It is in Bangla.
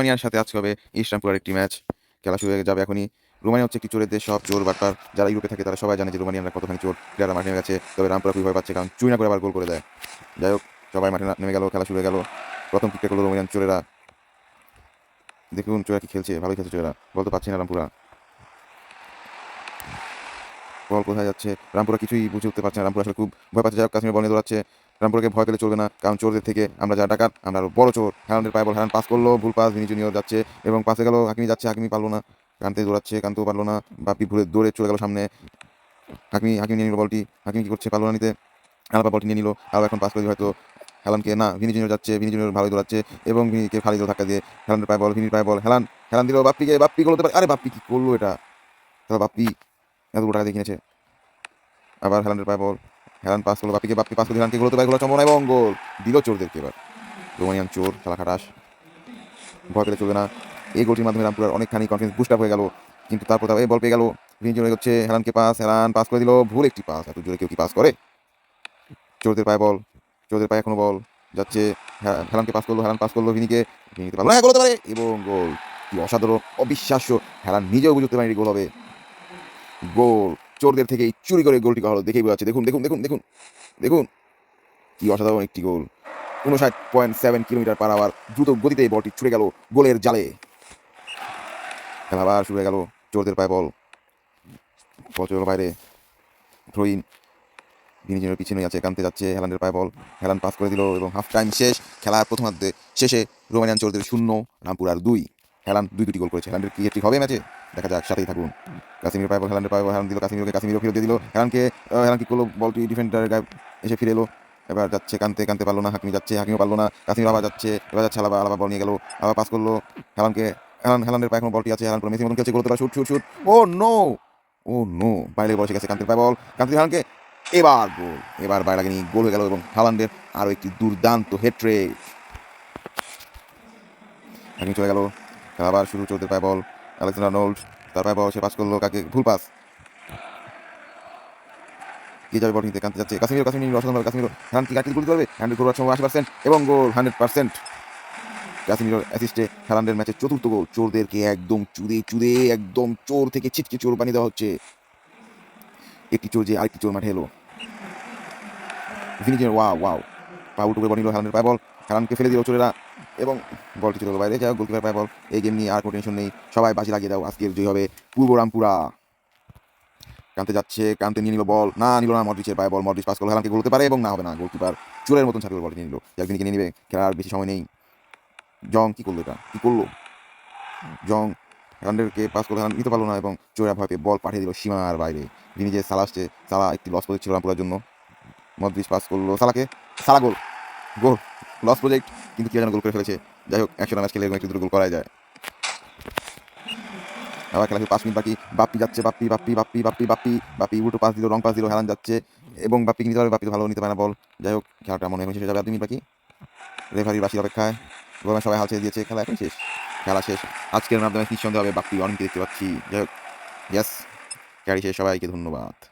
রোমানিয়ার সাথে আজকে হবে ইস্টানপুরের একটি ম্যাচ। খেলা শুরু হয়ে যাবে এখনই। রোমানিয়া হচ্ছে একটি চোরের দেশ, সব চোর বাটপার যারা ইউরোপে থাকে তারা সবাই জানে যে রোমানিয়ানরা কতখানি চোর। প্লেয়াররা মাঠে নেমে গেছে, তবে রামপুরা খুবই ভয় পাচ্ছে, কারণ চুই না করে আবার গোল করে দেয়। যাই হোক, সবাই মাঠে নেমে গেল, খেলা শুরু হয়ে গেল। প্রথম ক্রিকেট করল রোমানিয়ান চোরেরা। দেখুন চোরা কি খেলছে, ভালোই খেলছে চোরা বলতে পারছি না রামপুরা। বল কোথায় যাচ্ছে? রামপুরা কিছুই বুঝে উঠতে পারছে না। রামপুরা আসলে খুব ভয় পাচ্ছে। যাই কাশ্মীর বল নিয়ে দৌড়াচ্ছে। রামপুরাকে ভয় পেলে চলবে না, কারণ চোরদের থেকে আমরা যা ডাকাত, আমরা আরও বড় চোর। হ্যান্ডের পায়ে বল হ্যান্ড পাস করল, ভুল পাস ভিনি জুনিয়র যাচ্ছে এবং পাশে গেল, হাকিমি যাচ্ছে, হাকিমি পারল না। কান্তে দৌড়াচ্ছে, কান্তেও পারল না। বাপি ভুলে দৌড়ে চলে গেল সামনে। হাকিমি হাকিমি নিয়ে নিল বলটি। হাকিমি কী করছে? পারল না নিতে। আলাপা বলটি নিয়ে নিল। আলাপা এখন পাস করে হয়তো হেলানকে না, ভিনি জুনিয়র যাচ্ছে, ভিনি জুনিয়র ভালোই দৌড়াচ্ছে এবং ভিনিকে খালি দিল ধাক্কা দিয়ে হেলানের পায়ে বল, ভিনির পায়ে বল। হেলান হেলান দিল, বাপ্পিকে, বাপ্পি করতে পারে। আরে বাপ্পি কি করল এটা? বাপ্পি এত টাকা দিয়ে কিনেছে। আবার হেলানের পায়ে বল। হেলান পাস করল বাপিকে বাপ্পি পাস করল হেলানকে গোলতে পারে গোলা চমন এবং গোল। দিল চোরদেরকে এবার। রোমানিয়ান চোর খেলা খাটাস। ভয় পেলে চলবে না। এই গোলটির মাধ্যমে রামপুরার অনেকখানি কনফিডেন্স বুস্ট আপ হয়ে গেল। কিন্তু তারপর এই বল পেয়ে গেল। ভিন জোরে হচ্ছে হেলানকে পাস হেলান পাস করে দিল। ভুল একটি পাস এত জোরে কেউ কি পাস করে? চোরদের পায়ে বল। চোরদের পায়ে এখনও বল। যাচ্ছে হ্যাঁ, হেলানকে পাস করল হেলান পাস করল ভিনিকে। ভিনিকে পারল হ্যাঁ গোল পারে। এবং গোল। কি অসাধারণ অবিশ্বাস্য। হেলান নিজেও বুঝতে পারেনি গোল হবে। গোল। চোরদের থেকে চুরি করে গোলটি হলো। দেখেই বোঝা যাচ্ছে। দেখুন দেখুন দেখুন দেখুন দেখুন। কি অসাধারণ একটি গোল। উনষাট point seven kilometre per hour দ্রুত গতিতে বলটি ছুড়ে গেল গোলের জালে। খেলা আবার শুরু হয়ে গেল। চোরদের পায়ে বল। বল চলে বাইরে থ্রোইন ভিনিজনের পিছনেই আছে, কানতে যাচ্ছে। হেলান্ডের পায়ে বল। হেলান পাস করে দিল এবং হাফ টাইম শেষ। খেলার প্রথমার্ধে শেষে রোমানিয়ান চোরদের শূন্য রামপুর আর দুই। হেলান দুই দুটি গোল করেছে। হেলান্ডের কি ঠিক হবে ম্যাচে? দেখা যাক সাথেই থাকুন। কাশ্মীর পায়ে বল হেলান্ডের পায়ে বল হেলান দিল কাশ্মীরকে কাশ্মীরও ফিরে দিয়ে দিল। হেলানকে আহ, হেলান কি করল? বলটি ডিফেন্ডারের গায়ে এসে ফিরে এলো। এবার যাচ্ছে কানতে কানতে পারল না হাকিমি যাচ্ছে হাকিমও পারল না। কাশ্মীর আবার যাচ্ছে এবার যাচ্ছে আলাবা আলাবা বল নিয়ে গেল। আবার পাস করল। হেলানকে হেলান হেলানের পায়ে এখন বলটি আছে। করে মেসি মতন খেলছে করতে পারে shoot shoot shoot oh no oh no বাইরে বল এসে গেছে কান্তের পায়ে বল। কান্তি হেলানকে এবার গোল। এবার বাইরে লাগেনি গোল হয়ে গেল এবং হালান্ডের আরও একটি দুর্দান্ত হেট্রে হাকিম চলে গেল। আবার শুরু চলতে পায় বল। আলেকজান্ডার নোল্ড তার পায়ে বল, সে পাস করল কাকে? ভুল পাস। কি যাবে বল নিতে কানতে যাচ্ছে। কাশ্মীর কাশ্মীর অসাধারণ কাশ্মীর হ্যান্ড কি কাটিল গুলি করবে? হ্যান্ডের গোল সময় আশি পার্সেন্ট এবং গোল হান্ড্রেড পার্সেন্ট। কাশ্মীর অ্যাসিস্টে হ্যালান্ডের ম্যাচে চতুর্থ গোল। চোরদেরকে একদম চুদে চুদে, একদম চোর থেকে ছিটকে চোর বানিয়ে দেওয়া হচ্ছে। একটি চোর যে আরেকটি চোর মাঠে এলো। ভিনিজের ওয়াও ওয়াও। পা উঠে বল নিল হেলানের পায়ে বল। হেলানকে ফেলে দিল চোরেরা। এবং বলটি চলে বাইরে হোক গোলকিপার পায়ে বল। এই গেম নিয়ে আর কোনো টেনশন নেই। সবাই বাজি লাগিয়ে দাও। আজকের জয় হবে পূর্ব রামপুরা। কানতে যাচ্ছে, কানতে নিয়ে নিল বল। না, নিল না, মডরিচের পায়ে বল। মডরিচ পাস করল হেলানকে গোলতে পারে এবং না হবে না। গোলকিপার চোরের মতন ছাপিয়ে বল নিয়ে নিল। একদিনকে নিয়ে নিবে। খেলার আর বেশি সময় নেই। জং কী করল এটা? কী করল? জং হেলান্ডেরকে পাস করল হেলান নিতে পারল না এবং চোরা ভয় পেয়ে বল পাঠিয়ে দিল সীমার বাইরে। যিনি যে, সালা আসছে সালা একটি লস প্রজেক্ট ছিল রামপুরার জন্য। মদ্রিস পাস করল সালাকে। সালা গোল। গোল। লস প্রজেক্ট কিন্তু কে যেন গোল করে ফেলেছে। যাই হোক, একশো ম্যাচ খেলে একটু গোল করা যায়। আবার খেলা পাঁচ মিনিট বাকি। বাপ্পি যাচ্ছে, বাপ্পি বাপ্পি বাপ্পি বাপ্পি বাপ্পি। বাপ্পি উল্টো পাস দিল, রং পাস দিল, হেলান যাচ্ছে। এবং বাপ্পি নিতে পারবে, বাপ্পি ভালো নিতে পারে না বল। যাই হোক, খেলাটা মনে হয় শেষ যাবে। বাকি। রেফারির বাসির অপেক্ষায়। গোলম্যান সবাই হাল ছেড়ে দিয়েছে। খেলা এখন শেষ। খেলা শেষ। আজকের মাধ্যমে নিঃসন্দেহে হবে? বাপ্পি অনেক দেখতে পাচ্ছি। যাই হোক ইয়াস ক্যারি শেষ। সবাইকে ধন্যবাদ।